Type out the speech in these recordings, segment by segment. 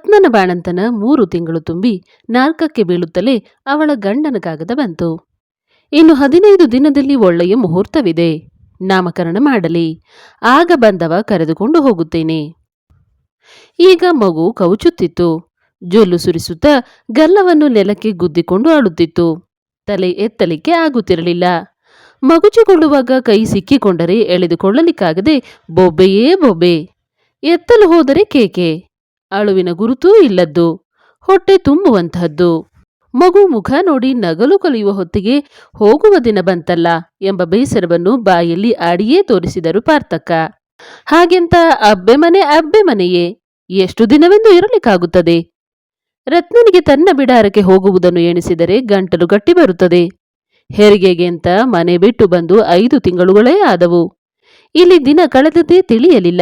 ರತ್ನನ ಬಾಣಂತನ ಮೂರು ತಿಂಗಳು ತುಂಬಿ ನಾಲ್ಕಕ್ಕೆ ಬೀಳುತ್ತಲೇ ಅವಳ ಗಂಡನ ಕಾಗದ ಬಂತು. ಇನ್ನು ಹದಿನೈದು ದಿನದಲ್ಲಿ ಒಳ್ಳೆಯ ಮುಹೂರ್ತವಿದೆ. ನಾಮಕರಣ ಮಾಡಲಿ. ಆಗ ಬಂದವ ಕರೆದುಕೊಂಡು ಹೋಗುತ್ತೇನೆ. ಈಗ ಮಗು ಕವುಚುತ್ತಿತ್ತು ಜೊಲ್ಲು ಸುರಿಸುತ್ತಾ ಗಲ್ಲವನ್ನು ನೆಲಕ್ಕೆ ಗುದ್ದಿಕೊಂಡು ಆಡುತ್ತಿತ್ತು ತಲೆ ಎತ್ತಲಿಕ್ಕೆ ಆಗುತ್ತಿರಲಿಲ್ಲ. ಮಗುಚಿಕೊಳ್ಳುವಾಗ ಕೈ ಸಿಕ್ಕಿಕೊಂಡರೆ ಎಳೆದುಕೊಳ್ಳಲಿಕ್ಕಾಗದೆ ಬೊಬ್ಬೆಯೇ ಬೊಬ್ಬೆ. ಎತ್ತಲು ಹೋದರೆ ಕೇಕೆ. ಅಳುವಿನ ಗುರುತೂ ಇಲ್ಲದ್ದು. ಹೊಟ್ಟೆ ತುಂಬುವಂತಹದ್ದು. ಮಗು ಮುಖ ನೋಡಿ ನಗಲು ಕಲಿಯುವ ಹೊತ್ತಿಗೆ ಹೋಗುವ ದಿನ ಬಂತಲ್ಲ ಎಂಬ ಬೇಸರವನ್ನು ಬಾಯಲ್ಲಿ ಆಡಿಯೇ ತೋರಿಸಿದರು ಪಾರ್ಥಕ್ಕ. ಹಾಗೆಂತ ಅಬ್ಬೆ ಮನೆ ಅಬ್ಬೆ ಮನೆಯೇ ಎಷ್ಟು ದಿನವೆಂದು ಇರಲಿಕ್ಕಾಗುತ್ತದೆ? ರತ್ನನಿಗೆ ತನ್ನ ಬಿಡಾರಕ್ಕೆ ಹೋಗುವುದನ್ನು ಎಣಿಸಿದರೆ ಗಂಟಲು ಗಟ್ಟಿ ಬರುತ್ತದೆ. ಹೆರಿಗೆಗೆ ಅಂತ ಮನೆ ಬಿಟ್ಟು ಬಂದು ಐದು ತಿಂಗಳುಗಳೇ ಆದವು. ಇಲ್ಲಿ ದಿನ ಕಳೆದದ್ದೇ ತಿಳಿಯಲಿಲ್ಲ.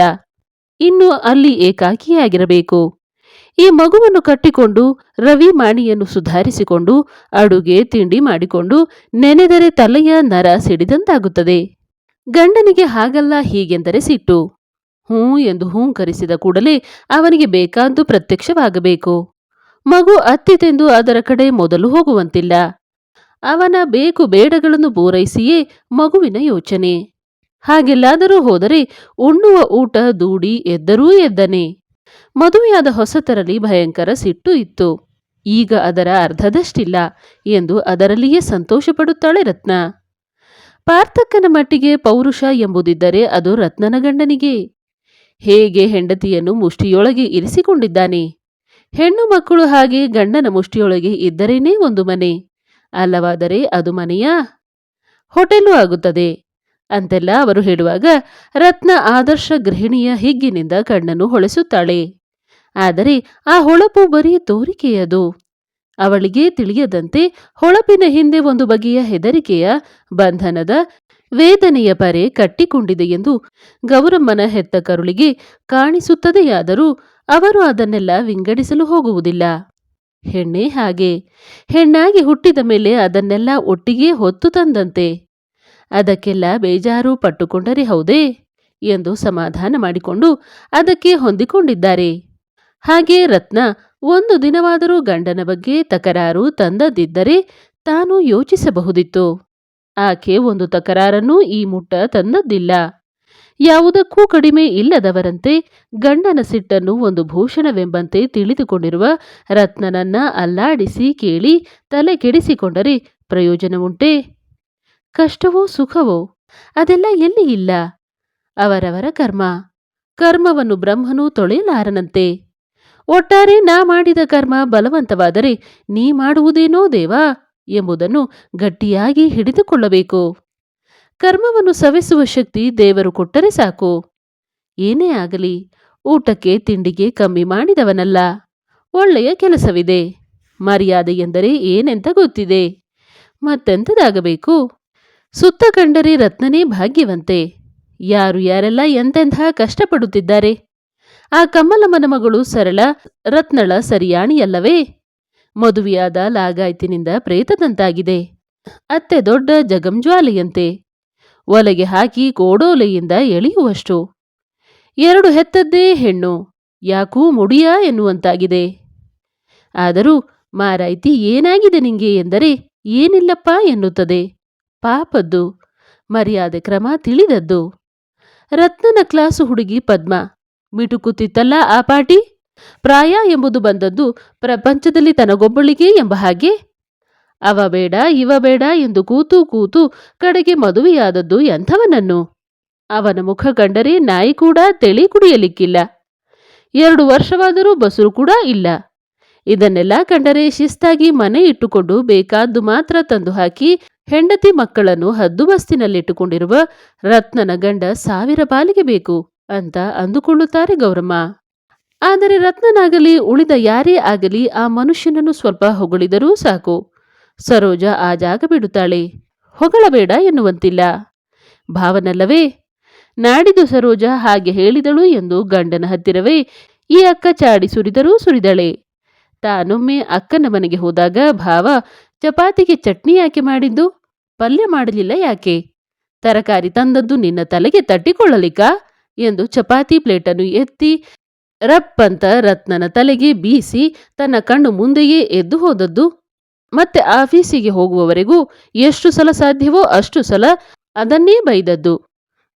ಇನ್ನು ಅಲ್ಲಿ ಏಕಾಕಿಯಾಗಿರಬೇಕು. ಈ ಮಗುವನ್ನು ಕಟ್ಟಿಕೊಂಡು ರವಿ ಮಾಣಿಯನ್ನು ಸುಧಾರಿಸಿಕೊಂಡು ಅಡುಗೆ ತಿಂಡಿ ಮಾಡಿಕೊಂಡು ನೆನೆದರೆ ತಲೆಯ ನರ ಸಿಡಿದಂತಾಗುತ್ತದೆ. ಗಂಡನಿಗೆ ಹಾಗಲ್ಲ ಹೀಗೆಂದರೆ ಸಿಟ್ಟು. ಹೂ ಎಂದು ಹೂಂಕರಿಸಿದ ಕೂಡಲೇ ಅವನಿಗೆ ಬೇಕಾದ್ದು ಪ್ರತ್ಯಕ್ಷವಾಗಬೇಕು. ಮಗು ಅತ್ತಿತೆಂದು ಅದರ ಕಡೆ ಮೊದಲು ಹೋಗುವಂತಿಲ್ಲ. ಅವನ ಬೇಕು ಬೇಡಗಳನ್ನು ಪೂರೈಸಿಯೇ ಮಗುವಿನ ಯೋಚನೆ. ಹಾಗೆಲ್ಲಾದರೂ ಹೋದರೆ ಉಣ್ಣುವ ಊಟ ದೂಡಿ ಎದ್ದರೂ ಎದ್ದನೆ. ಮದುವೆಯಾದ ಹೊಸತರಲ್ಲಿ ಭಯಂಕರ ಸಿಟ್ಟು ಇತ್ತು. ಈಗ ಅದರ ಅರ್ಧದಷ್ಟಿಲ್ಲ ಎಂದು ಅದರಲ್ಲಿಯೇ ಸಂತೋಷಪಡುತ್ತಾಳೆ ರತ್ನ. ಪಾರ್ಥಕ್ಕನ ಮಟ್ಟಿಗೆ ಪೌರುಷ ಎಂಬುದಿದ್ದರೆ ಅದು ರತ್ನನ ಗಂಡನಿಗೆ. ಹೇಗೆ ಹೆಂಡತಿಯನ್ನು ಮುಷ್ಟಿಯೊಳಗೆ ಇರಿಸಿಕೊಂಡಿದ್ದಾನೆ. ಹೆಣ್ಣು ಮಕ್ಕಳು ಹಾಗೆ ಗಂಡನ ಮುಷ್ಟಿಯೊಳಗೆ ಇದ್ದರೇನೇ ಒಂದು ಮನೆ. ಅಲ್ಲವಾದರೆ ಅದು ಮನೆಯಾ? ಹೋಟೆಲು ಆಗುತ್ತದೆ. ಅಂತೆಲ್ಲ ಅವರು ಹೇಳುವಾಗ ರತ್ನ ಆದರ್ಶ ಗೃಹಿಣಿಯ ಹಿಗ್ಗಿನಿಂದ ಕಣ್ಣನ್ನು ಹೊಳೆಸುತ್ತಾಳೆ. ಆದರೆ ಆ ಹೊಳಪು ಬರೀ ತೋರಿಕೆಯದು. ಅವಳಿಗೆ ತಿಳಿಯದಂತೆ ಹೊಳಪಿನ ಹಿಂದೆ ಒಂದು ಬಗೆಯ ಹೆದರಿಕೆಯ ಬಂಧನದ ವೇದನೆಯ ಪರೆ ಕಟ್ಟಿಕೊಂಡಿದೆ ಎಂದು ಗೌರಮ್ಮನ ಹೆತ್ತ ಕರುಳಿಗೆ ಕಾಣಿಸುತ್ತದೆಯಾದರೂ ಅವರು ಅದನ್ನೆಲ್ಲ ವಿಂಗಡಿಸಲು ಹೋಗುವುದಿಲ್ಲ. ಹೆಣ್ಣೆ ಹಾಗೆ. ಹೆಣ್ಣಾಗಿ ಹುಟ್ಟಿದ ಮೇಲೆ ಅದನ್ನೆಲ್ಲ ಒಟ್ಟಿಗೆ ಹೊತ್ತು ತಂದಂತೆ. ಅದಕ್ಕೆಲ್ಲ ಬೇಜಾರು ಪಟ್ಟುಕೊಂಡರೆ ಹೌದೇ? ಎಂದು ಸಮಾಧಾನ ಮಾಡಿಕೊಂಡು ಅದಕ್ಕೆ ಹೊಂದಿಕೊಂಡಿದ್ದಾರೆ. ಹಾಗೆ ರತ್ನ ಒಂದು ದಿನವಾದರೂ ಗಂಡನ ಬಗ್ಗೆ ತಕರಾರು ತಂದದಿದ್ದರೆ ತಾನು ಯೋಚಿಸಬಹುದಿತ್ತು. ಆಕೆ ಒಂದು ತಕರಾರನ್ನು ಈ ಮುಟ್ಟ ತಂದದ್ದಿಲ್ಲ. ಯಾವುದಕ್ಕೂ ಕಡಿಮೆ ಇಲ್ಲದವರಂತೆ ಗಂಡನ ಸಿಟ್ಟನ್ನು ಒಂದು ಭೂಷಣವೆಂಬಂತೆ ತಿಳಿದುಕೊಂಡಿರುವ ರತ್ನನನ್ನ ಅಲ್ಲಾಡಿಸಿ ಕೇಳಿ ತಲೆ ಕೆಡಿಸಿಕೊಂಡರೆ ಪ್ರಯೋಜನವುಂಟೇ? ಕಷ್ಟವೋ ಸುಖವೋ ಅದೆಲ್ಲ ಎಲ್ಲಿ ಇಲ್ಲ? ಅವರವರ ಕರ್ಮ. ಕರ್ಮವನ್ನು ಬ್ರಹ್ಮನು ತೊಳೆಯಲಾರನಂತೆ. ಒಟ್ಟಾರೆ ನಾ ಮಾಡಿದ ಕರ್ಮ ಬಲವಂತವಾದರೆ ನೀ ಮಾಡುವುದೇನೋ ದೇವಾ ಎಂಬುದನ್ನು ಗಟ್ಟಿಯಾಗಿ ಹಿಡಿದುಕೊಳ್ಳಬೇಕು. ಕರ್ಮವನ್ನು ಸವೆಸುವ ಶಕ್ತಿ ದೇವರು ಕೊಟ್ಟರೆ ಸಾಕು. ಏನೇ ಆಗಲಿ, ಊಟಕ್ಕೆ ತಿಂಡಿಗೆ ಕಮ್ಮಿ ಮಾಡಿದವನಲ್ಲ. ಒಳ್ಳೆಯ ಕೆಲಸವಿದೆ. ಮರ್ಯಾದೆ ಎಂದರೆ ಏನೆಂತ ಗೊತ್ತಿದೆ? ಮತ್ತೆಂಥದಾಗಬೇಕು ಸುತ್ತ ಕಂಡರೆ ರತ್ನನೇ ಭಾಗ್ಯವಂತೆ. ಯಾರು ಯಾರೆಲ್ಲ ಎಂತೆಂಥ ಕಷ್ಟಪಡುತ್ತಿದ್ದಾರೆ? ಆ ಕಮಲಮ್ಮನ ಮಗಳು ಸರಳ, ರತ್ನಳ ಸರಿಯಾಣಿಯಲ್ಲವೇ? ಮದುವೆಯಾದ ಲಾಗಾಯ್ತಿನಿಂದ ಪ್ರೇತದಂತಾಗಿದೆ. ಅತ್ತೆ ದೊಡ್ಡ ಜಗಂಜ್ವಾಲೆಯಂತೆ. ಒಲೆಗೆ ಹಾಕಿ ಕೋಡೋಲೆಯಿಂದ ಎಳೆಯುವಷ್ಟು. ಎರಡು ಹೆತ್ತದ್ದೇ ಹೆಣ್ಣು, ಯಾಕೂ ಮುಡಿಯ ಎನ್ನುವಂತಾಗಿದೆ. ಆದರೂ ಮಾರಾಯ್ತಿ ಏನಾಗಿದೆ ನಿಂಗೆ ಎಂದರೆ ಏನಿಲ್ಲಪ್ಪ ಎನ್ನುತ್ತದೆ. ಪಾಪದ್ದು, ಮರ್ಯಾದೆ ಕ್ರಮ ತಿಳಿದದ್ದು. ರತ್ನನ ಕ್ಲಾಸು ಹುಡುಗಿ ಪದ್ಮ. ಮಿಟುಕುತ್ತಿತ್ತಲ್ಲ ಆ ಪಾಟಿ? ಪ್ರಾಯ ಎಂಬುದು ಬಂದದ್ದು ಪ್ರಪಂಚದಲ್ಲಿ ತನಗೊಬ್ಬಳಿಗೆ ಎಂಬ ಹಾಗೆ? ಅವ ಬೇಡ, ಇವ ಬೇಡ ಎಂದು ಕೂತು ಕೂತು ಕಡೆಗೆ ಮದುವೆಯಾದದ್ದು ಎಂಥವನನ್ನು? ಅವನ ಮುಖ ಕಂಡರೆ ನಾಯಿ ಕೂಡ ತೆಳಿ ಕುಡಿಯಲಿಕ್ಕಿಲ್ಲ. ಎರಡು ವರ್ಷವಾದರೂ ಬಸರು ಕೂಡ ಇಲ್ಲ. ಇದನ್ನೆಲ್ಲ ಕಂಡರೆ ಶಿಸ್ತಾಗಿ ಮನೆ ಇಟ್ಟುಕೊಂಡು ಬೇಕಾದ್ದು ಮಾತ್ರ ತಂದು ಹಾಕಿ ಹೆಂಡತಿ ಮಕ್ಕಳನ್ನು ಹದ್ದುಬಸ್ತಿನಲ್ಲಿಟ್ಟುಕೊಂಡಿರುವ ರತ್ನನ ಗಂಡ ಸಾವಿರ ಬಾಲಿಗೆ ಬೇಕು ಅಂತ ಅಂದುಕೊಳ್ಳುತ್ತಾರೆ ಗೌರಮ್ಮ. ಆದರೆ ರತ್ನನಾಗಲಿ, ಉಳಿದ ಯಾರೇ ಆಗಲಿ ಆ ಮನುಷ್ಯನನ್ನು ಸ್ವಲ್ಪ ಹೊಗಳಿದರೂ ಸಾಕು. ಸರೋಜ ಆ ಜಾಗ ಬಿಡುತ್ತಾಳೆ. ಹೊಗಳಬೇಡ ಎನ್ನುವಂತಿಲ್ಲ. ಭಾವನಲ್ಲವೇ? ನಾಡಿದು ಸರೋಜ ಹಾಗೆ ಹೇಳಿದಳು ಎಂದು ಗಂಡನ ಹತ್ತಿರವೇ ಈ ಅಕ್ಕ ಚಾಡಿ ಸುರಿದರೂ ಸುರಿದಳೆ. ತಾನೊಮ್ಮೆ ಅಕ್ಕನ ಮನೆಗೆ ಹೋದಾಗ ಭಾವ ಚಪಾತಿಗೆ ಚಟ್ನಿ ಯಾಕೆ ಮಾಡಿದ್ದು? ಪಲ್ಯ ಮಾಡಲಿಲ್ಲ ಯಾಕೆ? ತರಕಾರಿ ತಂದದ್ದು ನಿನ್ನ ತಲೆಗೆ ತಟ್ಟಿಕೊಳ್ಳಲಿಕ್ಕ? ಎಂದು ಚಪಾತಿ ಪ್ಲೇಟನ್ನು ಎತ್ತಿ ರಪ್ಪಂತ ರತ್ನನ ತಲೆಗೆ ಬೀಸಿ ತನ್ನ ಕಣ್ಣು ಮುಂದೆಯೇ ಎದ್ದು ಹೋದದ್ದು. ಮತ್ತೆ ಆಫೀಸಿಗೆ ಹೋಗುವವರೆಗೂ ಎಷ್ಟು ಸಲ ಸಾಧ್ಯವೋ ಅಷ್ಟು ಸಲ ಅದನ್ನೇ ಬೈದದ್ದು.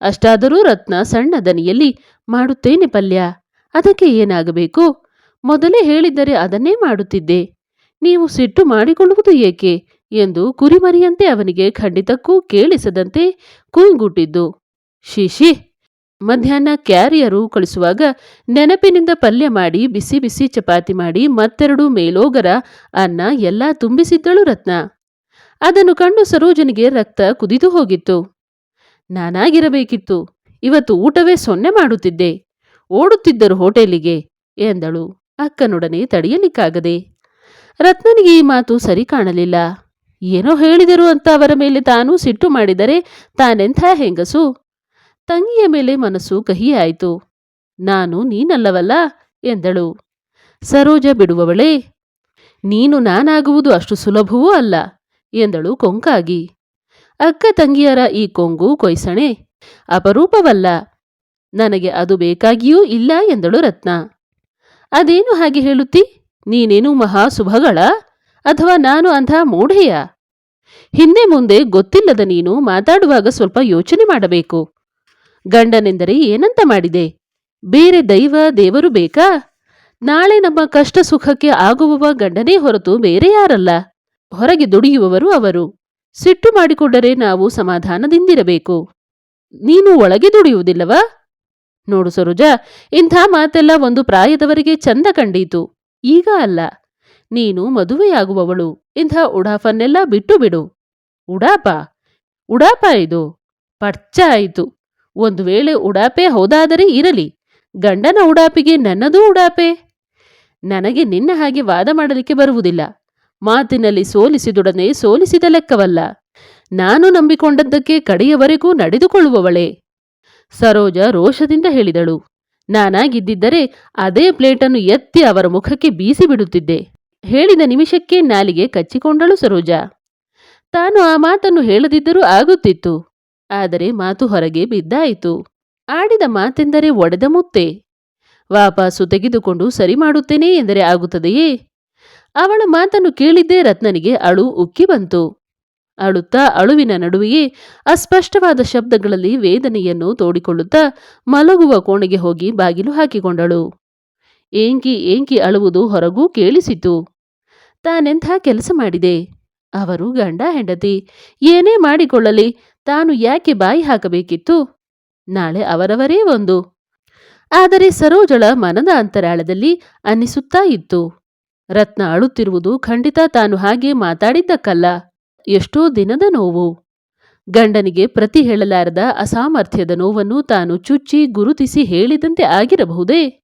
ಅಷ್ಟಾದರೂ ರತ್ನ ಸಣ್ಣ ದನಿಯಲ್ಲಿ, ಮಾಡುತ್ತೇನೆ ಪಲ್ಯ, ಅದಕ್ಕೆ ಏನಾಗಬೇಕು? ಮೊದಲೇ ಹೇಳಿದ್ದರೆ ಅದನ್ನೇ ಮಾಡುತ್ತಿದ್ದೆ. ನೀವು ಸಿಟ್ಟು ಮಾಡಿಕೊಳ್ಳುವುದು ಏಕೆ? ಎಂದು ಕುರಿಮರಿಯಂತೆ ಅವನಿಗೆ ಖಂಡಿತಕ್ಕೂ ಕೇಳಿಸದಂತೆ ಕೂಗುಟ್ಟಿದ್ದು. ಶಿಶಿ ಮಧ್ಯಾಹ್ನ ಕ್ಯಾರಿಯರು ಕಳಿಸುವಾಗ ನೆನಪಿನಿಂದ ಪಲ್ಯ ಮಾಡಿ ಬಿಸಿ ಬಿಸಿ ಚಪಾತಿ ಮಾಡಿ ಮತ್ತೆರಡು ಮೇಲೋಗರ ಅನ್ನ ಎಲ್ಲ ತುಂಬಿಸಿದ್ದಳು ರತ್ನ. ಅದನ್ನು ಕಂಡು ಸರೋಜನಿಗೆ ರಕ್ತ ಕುದಿದು ಹೋಗಿತ್ತು. ನಾನಾಗಿರಬೇಕಿತ್ತು. ಇವತ್ತು ಊಟವೇ ಸೊನ್ನೆ ಮಾಡುತ್ತಿದ್ದೆ. ಓಡುತ್ತಿದ್ದರು ಹೋಟೆಲಿಗೆ ಎಂದಳು. ಅಕ್ಕನೊಡನೆ ತಡೆಯಲಿಕ್ಕಾಗದೆ. ರತ್ನನಿಗೆ ಈ ಮಾತು ಸರಿ ಕಾಣಲಿಲ್ಲ. ಏನೋ ಹೇಳಿದರು ಅಂತ ಅವರ ಮೇಲೆ ತಾನೂ ಸಿಟ್ಟು ಮಾಡಿದರೆ ತಾನೆಂಥ ಹೆಂಗಸು? ತಂಗಿಯ ಮೇಲೆ ಮನಸ್ಸು ಕಹಿಯಾಯಿತು. ನಾನು ನೀನಲ್ಲವಲ್ಲ? ಎಂದಳು. ಸರೋಜ ಬಿಡುವವಳೇ, ನೀನು ನಾನಾಗುವುದು ಅಷ್ಟು ಸುಲಭವೂ ಅಲ್ಲ, ಎಂದಳು ಕೊಂಕಾಗಿ. ಅಕ್ಕ ತಂಗಿಯರ ಈ ಕೊಂಗು ಕೊಯ್ಸಣೆ, ಅಪರೂಪವಲ್ಲ, ನನಗೆ ಅದು ಬೇಕಾಗಿಯೂ ಇಲ್ಲ, ಎಂದಳು ರತ್ನ. ಅದೇನು ಹಾಗೆ ಹೇಳುತ್ತಿ? ನೀನೇನು ಮಹಾ ಶುಭಗಳ ಅಥವಾ ನಾನು ಅಂಥ ಮೂಢೆಯ? ಹಿಂದೆ ಮುಂದೆ ಗೊತ್ತಿಲ್ಲದ ನೀನು ಮಾತಾಡುವಾಗ ಸ್ವಲ್ಪ ಯೋಚನೆ ಮಾಡಬೇಕು. ಗಂಡನೆಂದರೆ ಏನಂತ ಮಾಡಿದೆ? ಬೇರೆ ದೈವ, ದೇವರು ಬೇಕಾ? ನಾಳೆ ನಮ್ಮ ಕಷ್ಟ ಸುಖಕ್ಕೆ ಆಗುವವ ಗಂಡನೇ ಹೊರತು ಬೇರೆ ಯಾರಲ್ಲ? ಹೊರಗೆ ದುಡಿಯುವವರು ಅವರು. ಸಿಟ್ಟು ಮಾಡಿಕೊಂಡರೆ ನಾವು ಸಮಾಧಾನದಿಂದಿರಬೇಕು. ನೀನು ಒಳಗೆ ದುಡಿಯುವುದಿಲ್ಲವಾ? ನೋಡು ಸರೋಜ, ಇಂಥ ಮಾತೆಲ್ಲ ಒಂದು ಪ್ರಾಯದವರೆಗೆ ಚಂದ ಕಂಡೀತು. ಈಗ ಅಲ್ಲ. ನೀನು ಮದುವೆಯಾಗುವವಳು. ಇಂಥ ಉಡಾಫನ್ನೆಲ್ಲ ಬಿಟ್ಟು ಬಿಡು ಉಡಾಪ? ಉಡಾಪ ಇದು. ಪರ್ಚ ಆಯಿತು. ಒಂದು ವೇಳೆ ಉಡಾಪೆ ಹೌದಾದರೆ ಇರಲಿ. ಗಂಡನ ಉಡಾಪಿಗೆ ನನ್ನದೂ ಉಡಾಪೆ. ನನಗೆ ನಿನ್ನ ಹಾಗೆ ವಾದ ಮಾಡಲಿಕ್ಕೆ ಬರುವುದಿಲ್ಲ. ಮಾತಿನಲ್ಲಿ ಸೋಲಿಸಿದೊಡನೆ ಸೋಲಿಸಿದ ಲೆಕ್ಕವಲ್ಲ. ನಾನು ನಂಬಿಕೊಂಡದ್ದಕ್ಕೆ ಕಡೆಯವರೆಗೂ ನಡೆದುಕೊಳ್ಳುವವಳೆ. ಸರೋಜ ರೋಷದಿಂದ ಹೇಳಿದಳು. ನಾನಾಗಿದ್ದಿದ್ದರೆ ಅದೇ ಪ್ಲೇಟನ್ನು ಎತ್ತಿ ಅವರ ಮುಖಕ್ಕೆ ಬೀಸಿ ಬಿಡುತ್ತಿದ್ದೆ ಹೇಳಿದ ನಿಮಿಷಕ್ಕೆ ನಾಲಿಗೆ ಕಚ್ಚಿಕೊಂಡಳು ಸರೋಜ. ತಾನು ಆ ಮಾತನ್ನು ಹೇಳದಿದ್ದರೂ ಆಗುತ್ತಿತ್ತು. ಆದರೆ ಮಾತು ಹೊರಗೆ ಬಿದ್ದಾಯಿತು. ಆಡಿದ ಮಾತೆಂದರೆ ಒಡೆದ ಮುತ್ತೆ. ವಾಪಾಸು ತೆಗೆದುಕೊಂಡು ಸರಿ ಮಾಡುತ್ತೇನೆ ಎಂದರೆ ಆಗುತ್ತದೆಯೇ? ಅವಳ ಮಾತನ್ನು ಕೇಳಿದ್ದೇ ರತ್ನನಿಗೆ ಅಳು ಉಕ್ಕಿ ಬಂತು. ಅಳುತ್ತಾ ಅಳುವಿನ ನಡುವೆಯೇ ಅಸ್ಪಷ್ಟವಾದ ಶಬ್ದಗಳಲ್ಲಿ ವೇದನೆಯನ್ನು ತೋಡಿಕೊಳ್ಳುತ್ತಾ ಮಲಗುವ ಕೋಣೆಗೆ ಹೋಗಿ ಬಾಗಿಲು ಹಾಕಿಕೊಂಡಳು. ಏಂಕಿ ಏಂಕಿ ಅಳುವುದು ಹೊರಗೂ ಕೇಳಿಸಿತು. ತಾನೆಂಥ ಕೆಲಸ ಮಾಡಿದೆ? ಅವರು ಗಂಡ ಹೆಂಡತಿ, ಏನೇ ಮಾಡಿಕೊಳ್ಳಲಿ, ತಾನು ಯಾಕೆ ಬಾಯಿ ಹಾಕಬೇಕಿತ್ತು? ನಾಳೆ ಅವರವರೇ ಒಂದು. ಆದರೆ ಸರೋಜಳ ಮನದ ಅಂತರಾಳದಲ್ಲಿ ಅನ್ನಿಸುತ್ತಾ ಇತ್ತು. ರತ್ನ ಅಳುತ್ತಿರುವುದು ಖಂಡಿತ ತಾನು ಹಾಗೆ ಮಾತಾಡಿದ್ದಕ್ಕಲ್ಲ. ಎಷ್ಟೋ ದಿನದ ನೋವು. ಗಂಡನಿಗೆ ಪ್ರತಿ ಹೇಳಲಾರದ ಅಸಾಮರ್ಥ್ಯದ ನೋವನ್ನು ತಾನು ಚುಚ್ಚಿ ಗುರುತಿಸಿ ಹೇಳಿದಂತೆ ಆಗಿರಬಹುದೇ?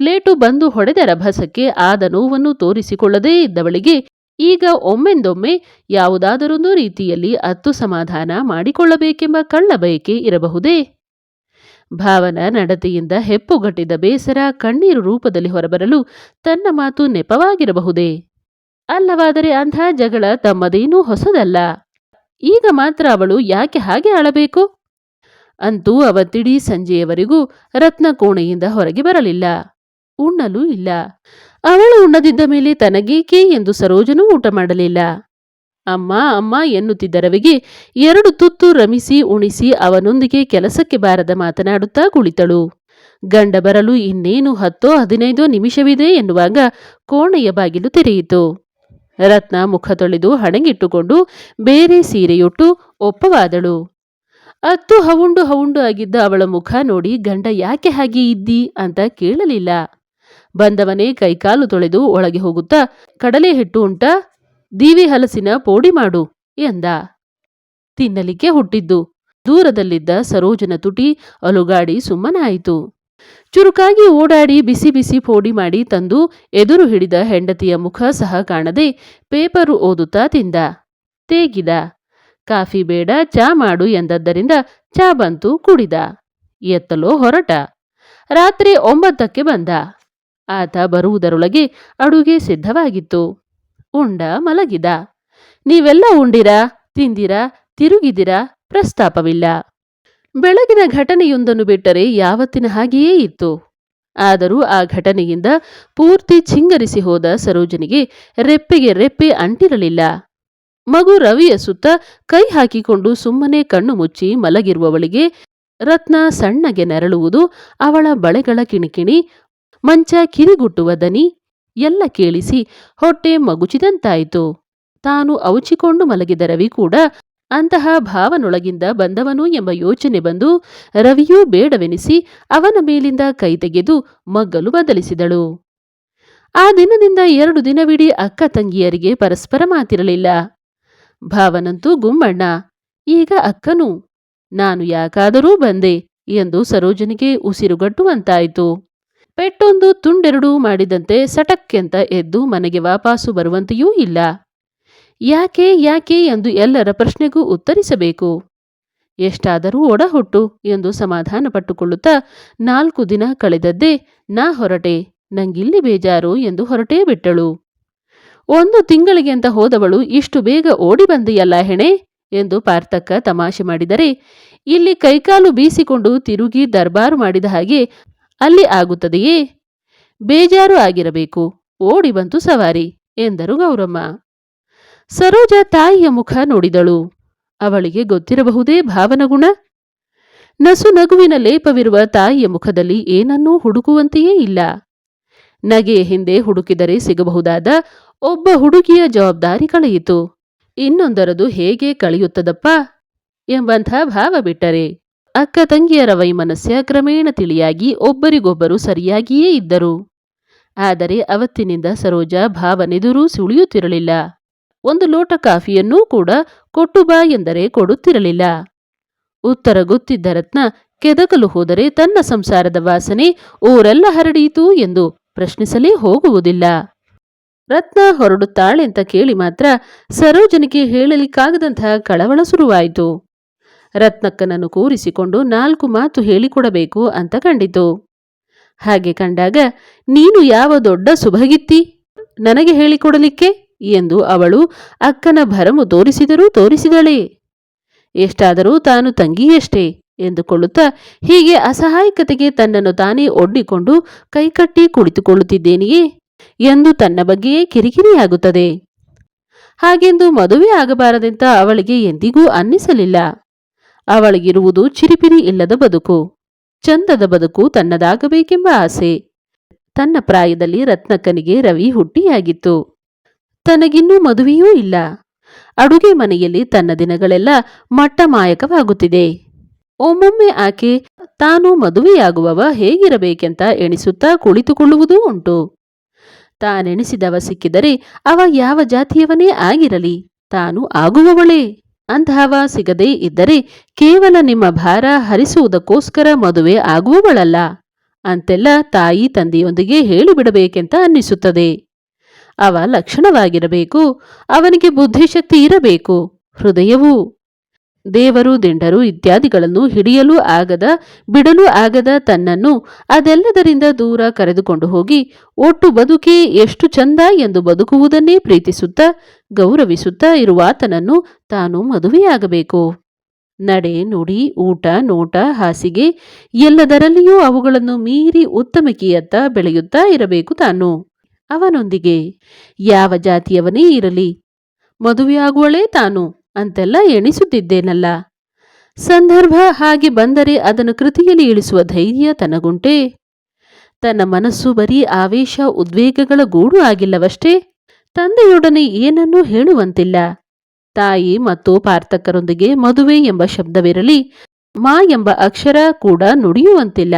ಪ್ಲೇಟು ಬಂದು ಹೊಡೆದ ರಭಸಕ್ಕೆ ಆದ ನೋವನ್ನು ತೋರಿಸಿಕೊಳ್ಳದೇ ಇದ್ದವಳಿಗೆ ಈಗ ಒಮ್ಮೆಂದೊಮ್ಮೆ ಯಾವುದಾದರೊಂದು ರೀತಿಯಲ್ಲಿ ಅತ್ತು ಸಮಾಧಾನ ಮಾಡಿಕೊಳ್ಳಬೇಕೆಂಬ ಕಳ್ಳ ಬಯಕೆ ಇರಬಹುದೇ? ಭಾವನ ನಡತೆಯಿಂದ ಹೆಪ್ಪುಗಟ್ಟಿದ ಬೇಸರ ಕಣ್ಣೀರು ರೂಪದಲ್ಲಿ ಹೊರಬರಲು ತನ್ನ ಮಾತು ನೆಪವಾಗಿರಬಹುದೇ? ಅಲ್ಲವಾದರೆ ಅಂಥ ಜಗಳ ತಮ್ಮದೇನೂ ಹೊಸದಲ್ಲ. ಈಗ ಮಾತ್ರ ಅವಳು ಯಾಕೆ ಹಾಗೆ ಆಳಬೇಕು? ಅಂತೂ ಅವತ್ತಿಡೀ ಸಂಜೆಯವರೆಗೂ ರತ್ನ ಕೋಣೆಯಿಂದ ಹೊರಗೆ ಬರಲಿಲ್ಲ. ಉಣ್ಣಲೂ ಇಲ್ಲ. ಅವಳು ಉಣ್ಣದಿದ್ದ ಮೇಲೆ ತನಗೇಕೆ ಎಂದು ಸರೋಜನೂ ಊಟ ಮಾಡಲಿಲ್ಲ. ಅಮ್ಮ ಅಮ್ಮ ಎನ್ನುತ್ತಿದ್ದ ರವಿಗೆ ಎರಡು ತುತ್ತು ರಮಿಸಿ ಉಣಿಸಿ ಅವನೊಂದಿಗೆ ಕೆಲಸಕ್ಕೆ ಬಾರದ ಮಾತನಾಡುತ್ತಾ ಕುಳಿತಳು. ಗಂಡ ಬರಲು ಇನ್ನೇನು ಹತ್ತೋ ಹದಿನೈದೋ ನಿಮಿಷವಿದೆ ಎನ್ನುವಾಗ ಕೋಣೆಯ ಬಾಗಿಲು ತೆರೆಯಿತು. ರತ್ನ ಮುಖ ತೊಳೆದು ಹಣಗಿಟ್ಟುಕೊಂಡು ಬೇರೆ ಸೀರೆಯೊಟ್ಟು ಒಪ್ಪವಾದಳು. ಅತ್ತು ಹವುಂಡು ಹವುಂಡು ಆಗಿದ್ದ ಅವಳ ಮುಖ ನೋಡಿ ಗಂಡ ಯಾಕೆ ಹಾಗೆ ಇದ್ದಿ ಅಂತ ಕೇಳಲಿಲ್ಲ. ಬಂದವನೇ ಕೈಕಾಲು ತೊಳೆದು ಒಳಗೆ ಹೋಗುತ್ತಾ ಕಡಲೆ ಹಿಟ್ಟು ಉಂಟ, ದೀವಿ ಹಲಸಿನ ಪೋಡಿ ಮಾಡು ಎಂದ. ತಿನ್ನಲಿಕ್ಕೆ ಹುಟ್ಟಿದ್ದು. ದೂರದಲ್ಲಿದ್ದ ಸರೋಜನ ತುಟಿ ಅಲುಗಾಡಿ ಸುಮ್ಮನಾಯಿತು. ಚುರುಕಾಗಿ ಓಡಾಡಿ ಬಿಸಿ ಬಿಸಿ ಪೋಡಿ ಮಾಡಿ ತಂದು ಎದುರು ಹಿಡಿದ ಹೆಂಡತಿಯ ಮುಖ ಸಹ ಕಾಣದೆ ಪೇಪರು ಓದುತ್ತಾ ತಿಂದ. ತೇಗಿದ. ಕಾಫಿ ಬೇಡ, ಚಾ ಮಾಡು ಎಂದದ್ದರಿಂದ ಚಾ ಬಂತು ಕುಡಿದ. ಎತ್ತಲೋ ಹೊರಟ. ರಾತ್ರಿ ಒಂಬತ್ತಕ್ಕೆ ಬಂದ. ಆತ ಬರುವುದರೊಳಗೆ ಅಡುಗೆ ಸಿದ್ಧವಾಗಿತ್ತು. ಉಂಡ ಮಲಗಿದ. ನೀವೆಲ್ಲ ಉಂಡಿರಾ? ತಿಂದಿರಾ? ತಿರುಗಿದಿರಾ? ಪ್ರಸ್ತಾಪವಿಲ್ಲ. ಬೆಳಗಿನ ಘಟನೆಯೊಂದನ್ನು ಬಿಟ್ಟರೆ ಯಾವತ್ತಿನ ಹಾಗೆಯೇ ಇತ್ತು. ಆದರೂ ಆ ಘಟನೆಯಿಂದ ಪೂರ್ತಿ ಚಿಂಗರಿಸಿ ಹೋದ ಸರೋಜನಿಗೆ ರೆಪ್ಪೆಗೆ ರೆಪ್ಪೆ ಅಂಟಿರಲಿಲ್ಲ. ಮಗು ರವಿಯ ಸುತ್ತ ಕೈ ಹಾಕಿಕೊಂಡು ಸುಮ್ಮನೆ ಕಣ್ಣು ಮುಚ್ಚಿ ಮಲಗಿರುವವಳಿಗೆ ರತ್ನ ಸಣ್ಣಗೆ ನೆರಳುವುದು ಅವಳ ಬಳೆಗಳ ಕಿಣಿಕಿಣಿ ಮಂಚ ಕಿರಿಗುಟ್ಟುವ ದನಿ ಎಲ್ಲ ಕೇಳಿಸಿ ಹೊಟ್ಟೆ ಮಗುಚಿದಂತಾಯಿತು. ತಾನು ಅವುಚಿಕೊಂಡು ಮಲಗಿದ ರವಿ ಕೂಡ ಅಂತಹ ಭಾವನೊಳಗಿಂದ ಬಂದವನು ಎಂಬ ಯೋಚನೆ ಬಂದು ರವಿಯೂ ಬೇಡವೆನಿಸಿ ಅವನ ಮೇಲಿಂದ ಕೈ ತೆಗೆದು ಮಗ್ಗಲು ಬದಲಿಸಿದಳು. ಆ ದಿನದಿಂದ ಎರಡು ದಿನವಿಡೀ ಅಕ್ಕ ತಂಗಿಯರಿಗೆ ಪರಸ್ಪರ ಮಾತಿರಲಿಲ್ಲ. ಭಾವನಂತೂ ಗುಮ್ಮಣ್ಣ, ಈಗ ಅಕ್ಕನು, ನಾನು ಯಾಕಾದರೂ ಬಂದೆ? ಎಂದು ಸರೋಜನಿಗೆ ಉಸಿರುಗಟ್ಟುವಂತಾಯಿತು. ಪೆಟ್ಟೊಂದು ತುಂಡೆರಡು ಮಾಡಿದಂತೆ ಸಟಕ್ಕೆಂತ ಎದ್ದು ಮನೆಗೆ ವಾಪಾಸು ಬರುವಂತೆಯೂ ಇಲ್ಲ. ಯಾಕೆ ಯಾಕೆ ಎಂದು ಎಲ್ಲರ ಪ್ರಶ್ನೆಗೂ ಉತ್ತರಿಸಬೇಕು. ಎಷ್ಟಾದರೂ ಒಡಹುಟ್ಟು ಎಂದು ಸಮಾಧಾನ ಪಟ್ಟುಕೊಳ್ಳುತ್ತಾ ನಾಲ್ಕು ದಿನ ಕಳೆದದ್ದೇ ನಾ ಹೊರಟೆ, ನಂಗಿಲ್ಲಿ ಬೇಜಾರು ಎಂದು ಹೊರಟೇ ಬಿಟ್ಟಳು. ಒಂದು ತಿಂಗಳಿಗೆ ಅಂತ ಹೋದವಳು ಇಷ್ಟು ಬೇಗ ಓಡಿ ಬಂದೆಯಲ್ಲ ಹೆಣೆ ಎಂದು ಪಾರ್ಥಕ್ಕ ತಮಾಷೆ ಮಾಡಿದರೆ, ಇಲ್ಲಿ ಕೈಕಾಲು ಬೀಸಿಕೊಂಡು ತಿರುಗಿ ದರ್ಬಾರು ಮಾಡಿದ ಹಾಗೆ ಅಲ್ಲಿ ಆಗುತ್ತದೆಯೇ? ಬೇಜಾರು ಆಗಿರಬೇಕು. ಓಡಿ ಬಂತು ಸವಾರಿ, ಎಂದರು ಗೌರಮ್ಮ. ಸರೋಜ ತಾಯಿಯ ಮುಖ ನೋಡಿದಳು. ಅವಳಿಗೆ ಗೊತ್ತಿರಬಹುದೇ ಭಾವನಗುಣ ನಸು ನಗುವಿನ ಲೇಪವಿರುವ ತಾಯಿಯ ಮುಖದಲ್ಲಿ ಏನನ್ನೂ ಹುಡುಕುವಂತೆಯೇ ಇಲ್ಲ. ನಗೆಯ ಹಿಂದೆ ಹುಡುಕಿದರೆ ಸಿಗಬಹುದಾದ ಒಬ್ಬ ಹುಡುಗಿಯ ಜವಾಬ್ದಾರಿ ಕಳೆಯಿತು. ಇನ್ನೊಂದರದು ಹೇಗೆ ಕಳೆಯುತ್ತದಪ್ಪ? ಎಂಬಂಥ ಭಾವ ಬಿಟ್ಟರೆ. ಅಕ್ಕ ತಂಗಿಯರ ವೈಮನಸ್ಯ ಕ್ರಮೇಣ ತಿಳಿಯಾಗಿ ಒಬ್ಬರಿಗೊಬ್ಬರು ಸರಿಯಾಗಿಯೇ ಇದ್ದರು. ಆದರೆ ಅವತ್ತಿನಿಂದ ಸರೋಜ ಭಾವನೆದುರೂ ಸುಳಿಯುತ್ತಿರಲಿಲ್ಲ. ಒಂದು ಲೋಟ ಕಾಫಿಯನ್ನೂ ಕೂಡ ಕೊಟ್ಟು ಬಾ ಎಂದರೆ ಕೊಡುತ್ತಿರಲಿಲ್ಲ. ಉತ್ತರ ಗೊತ್ತಿದ್ದ ರತ್ನ ಕೆದಕಲು ಹೋದರೆ ತನ್ನ ಸಂಸಾರದ ವಾಸನೆ ಊರೆಲ್ಲ ಹರಡೀತು ಎಂದು ಪ್ರಶ್ನಿಸಲೇ ಹೋಗುವುದಿಲ್ಲ. ರತ್ನ ಹೊರಡುತ್ತಾಳೆಂತ ಕೇಳಿ ಮಾತ್ರ ಸರೋಜನಿಗೆ ಹೇಳಲಿಕ್ಕಾಗದಂತಹ ಕಳವಳ ಶುರುವಾಯಿತು. ರತ್ನಕ್ಕನನ್ನು ಕೂರಿಸಿಕೊಂಡು ನಾಲ್ಕು ಮಾತು ಹೇಳಿಕೊಡಬೇಕು ಅಂತ ಕಂಡಿತು. ಹಾಗೆ ಕಂಡಾಗ, ನೀನು ಯಾವ ದೊಡ್ಡ ಸುಭಗಿತ್ತಿ? ನನಗೆ ಹೇಳಿಕೊಡಲಿಕ್ಕೆ? ಎಂದು ಅವಳು ಅಕ್ಕನ ಭರಮು ತೋರಿಸಿದರೂ ತೋರಿಸಿದಳೆ. ಎಷ್ಟಾದರೂ ತಾನು ತಂಗಿಯಷ್ಟೇ ಎಂದುಕೊಳ್ಳುತ್ತಾ ಹೀಗೆ ಅಸಹಾಯಕತೆಗೆ ತನ್ನನ್ನು ತಾನೇ ಒಡ್ಡಿಕೊಂಡು ಕೈಕಟ್ಟಿ ಕುಳಿತುಕೊಳ್ಳುತ್ತಿದ್ದೇನೆಯೇ ಎಂದು ತನ್ನ ಬಗ್ಗೆಯೇ ಕಿರಿಕಿರಿಯಾಗುತ್ತದೆ. ಹಾಗೆಂದು ಮದುವೆ ಆಗಬಾರದೆಂತ ಅವಳಿಗೆ ಎಂದಿಗೂ ಅನ್ನಿಸಲಿಲ್ಲ. ಅವಳಿಗಿರುವುದು ಚಿರಿಪಿರಿ ಇಲ್ಲದ ಬದುಕು. ಚಂದದ ಬದುಕು ತನ್ನದಾಗಬೇಕೆಂಬ ಆಸೆ. ತನ್ನ ಪ್ರಾಯದಲ್ಲಿ ರತ್ನಕ್ಕನಿಗೆ ರವಿ ಹುಟ್ಟಿಯಾಗಿತ್ತು. ತನಗಿನ್ನೂ ಮದುವೆಯೂ ಇಲ್ಲ. ಅಡುಗೆ ಮನೆಯಲ್ಲಿ ತನ್ನ ದಿನಗಳೆಲ್ಲ ಮಟ್ಟಮಾಯಕವಾಗುತ್ತಿದೆ. ಒಮ್ಮೊಮ್ಮೆ ಆಕೆ ತಾನು ಮದುವೆಯಾಗುವವ ಹೇಗಿರಬೇಕೆಂತ ಎಣಿಸುತ್ತಾ ಕುಳಿತುಕೊಳ್ಳುವುದೂ ಉಂಟು. ತಾನೆಣಿಸಿದವ ಸಿಕ್ಕಿದರೆ ಅವ ಯಾವ ಜಾತಿಯವನೇ ಆಗಿರಲಿ, ತಾನು ಆಗುವವಳೇ. ಅಂತಹವ ಸಿಗದೇ ಇದ್ದರೆ ಕೇವಲ ನಿಮ್ಮ ಭಾರ ಹರಿಸುವುದಕ್ಕೋಸ್ಕರ ಮದುವೆ ಆಗುವವಳಲ್ಲ. ಅಂತೆಲ್ಲ ತಾಯಿ ತಂದೆಯೊಂದಿಗೆ ಹೇಳಿಬಿಡಬೇಕೆಂತ ಅನ್ನಿಸುತ್ತದೆ. ಅವ ಲಕ್ಷಣವಾಗಿರಬೇಕು, ಅವನಿಗೆ ಬುದ್ಧಿಶಕ್ತಿ ಇರಬೇಕು, ಹೃದಯವೂ ದೇವರು, ದಿಂಡರು ಇತ್ಯಾದಿಗಳನ್ನು ಹಿಡಿಯಲು ಆಗದ, ಬಿಡಲು ಆಗದ ತನ್ನನ್ನು ಅದೆಲ್ಲದರಿಂದ ದೂರ ಕರೆದುಕೊಂಡು ಹೋಗಿ, ಒಟ್ಟು ಬದುಕೇ ಎಷ್ಟು ಚಂದ ಎಂದು ಬದುಕುವುದನ್ನೇ ಪ್ರೀತಿಸುತ್ತಾ, ಗೌರವಿಸುತ್ತಾ ಇರುವಾತನನ್ನು ತಾನು ಮದುವೆಯಾಗಬೇಕು. ನಡೆ, ನುಡಿ, ಊಟ, ನೋಟ, ಹಾಸಿಗೆ ಎಲ್ಲದರಲ್ಲಿಯೂ ಅವುಗಳನ್ನು ಮೀರಿ ಉತ್ತಮಕಿಯತ್ತ ಬೆಳೆಯುತ್ತಾ ಇರಬೇಕು ತಾನು. ಅವನೊಂದಿಗೆ ಯಾವ ಜಾತಿಯವನೇ ಇರಲಿ, ಮದುವೆಯಾಗುವಳೇ ತಾನು. ಅಂತೆಲ್ಲ ಎಣಿಸುತ್ತಿದ್ದೇನಲ್ಲ. ಸಂದರ್ಭ ಹಾಗೆ ಬಂದರೆ ಅದನ್ನು ಕೃತಿಯಲ್ಲಿ ಇಳಿಸುವ ಧೈರ್ಯ ತನಗುಂಟೆ. ತನ್ನ ಮನಸ್ಸು ಬರೀ ಆವೇಶ, ಉದ್ವೇಗಗಳ ಗೂಡು ಆಗಿಲ್ಲವಷ್ಟೇ, ತಂದೆಯೊಡನೆ ಏನನ್ನೂ ಹೇಳುವಂತಿಲ್ಲ. ತಾಯಿ ಮತ್ತು ಪಾರ್ಥಕರೊಂದಿಗೆ ಮದುವೆ ಎಂಬ ಶಬ್ದವಿರಲಿ, ಮಾ ಎಂಬ ಅಕ್ಷರ ಕೂಡ ನುಡಿಯುವಂತಿಲ್ಲ.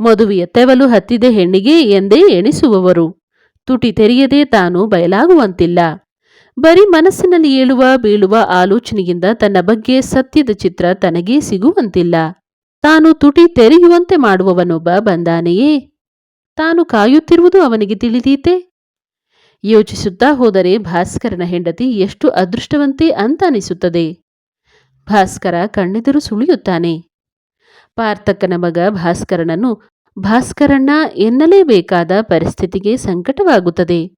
ಮದುವೆಯ ತೆವಲು ಹತ್ತಿದೆ ಹೆಣ್ಣಿಗೆ ಎಂದೇ ಎಣಿಸುವವರು, ತುಟಿ ತೆರೆಯದೆ ತಾನು ಬಯಲಾಗುವಂತಿಲ್ಲ. ಬರೀ ಮನಸ್ಸಿನಲ್ಲಿ ಏಳುವ, ಬೀಳುವ ಆಲೋಚನೆಯಿಂದ ತನ್ನ ಬಗ್ಗೆ ಸತ್ಯದ ಚಿತ್ರ ತನಗೇ ಸಿಗುವಂತಿಲ್ಲ. ತಾನು ತುಟಿ ತೆರೆಯುವಂತೆ ಮಾಡುವವನೊಬ್ಬ ಬಂದಾನೆಯೇ? ತಾನು ಕಾಯುತ್ತಿರುವುದು ಅವನಿಗೆ ತಿಳಿದೀತೆ? ಯೋಚಿಸುತ್ತಾ ಹೋದರೆ ಭಾಸ್ಕರನ ಹೆಂಡತಿ ಎಷ್ಟು ಅದೃಷ್ಟವಂತೆ ಅಂತ ಅನಿಸುತ್ತದೆ. ಭಾಸ್ಕರ ಕಣ್ಣೆದುರು ಸುಳಿಯುತ್ತಾನೆ. ಪಾರ್ಥಕ್ಕನ ಮಗ ಭಾಸ್ಕರನನ್ನು, ಭಾಸ್ಕರಣ್ಣ, ಎನ್ನಲೇಬೇಕಾದ ಪರಿಸ್ಥಿತಿಗೆ ಸಂಕಟವಾಗುತ್ತದೆ.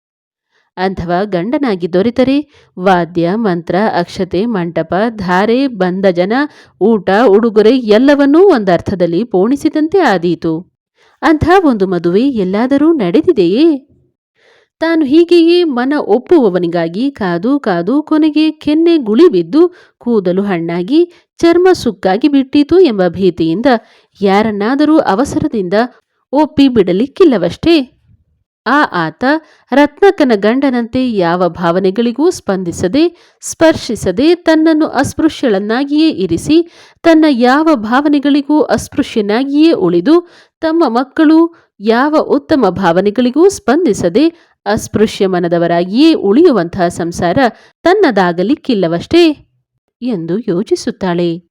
ಅಥವಾ ಗಂಡನಾಗಿ ದೊರೆತರೆ. ವಾದ್ಯ, ಮಂತ್ರ, ಅಕ್ಷತೆ, ಮಂಟಪ, ಧಾರೆ ಬಂದ ಜನ ಊಟ, ಉಡುಗೊರೆ ಎಲ್ಲವನ್ನೂ ಒಂದರ್ಥದಲ್ಲಿ ಪೋಣಿಸಿದಂತೆ ಆದೀತು. ಅಂಥ ಒಂದು ಮದುವೆ ಎಲ್ಲಾದರೂ ನಡೆದಿದೆಯೇ? ತಾನು ಹೀಗೆಯೇ ಮನ ಒಪ್ಪುವವನಿಗಾಗಿ ಕಾದು ಕಾದು ಕೊನೆಗೆ ಕೆನ್ನೆ ಗುಳಿ ಬಿದ್ದು ಕೂದಲು ಹಣ್ಣಾಗಿ ಚರ್ಮ ಸುಕ್ಕಾಗಿ ಬಿಟ್ಟಿತು ಎಂಬ ಭೀತಿಯಿಂದ ಯಾರನ್ನಾದರೂ ಅವಸರದಿಂದ ಒಪ್ಪಿ ಬಿಡಲಿಕ್ಕಿಲ್ಲವಷ್ಟೇ ಆ ಆತ ರತ್ನಕನ ಗಂಡನಂತೆ ಯಾವ ಭಾವನೆಗಳಿಗೂ ಸ್ಪಂದಿಸದೆ, ಸ್ಪರ್ಶಿಸದೆ ತನ್ನನ್ನು ಅಸ್ಪೃಶ್ಯಳನ್ನಾಗಿಯೇ ಇರಿಸಿ, ತನ್ನ ಯಾವ ಭಾವನೆಗಳಿಗೂ ಅಸ್ಪೃಶ್ಯನಾಗಿಯೇ ಉಳಿದು, ತಮ್ಮ ಮಕ್ಕಳು ಯಾವ ಉತ್ತಮ ಭಾವನೆಗಳಿಗೂ ಸ್ಪಂದಿಸದೆ ಅಸ್ಪೃಶ್ಯ ಮನದವರಾಗಿಯೇ ಉಳಿಯುವಂತಹ ಸಂಸಾರ ತನ್ನದಾಗಲಿಕ್ಕಿಲ್ಲವಷ್ಟೇ? ಎಂದು ಯೋಚಿಸುತ್ತಾಳೆ.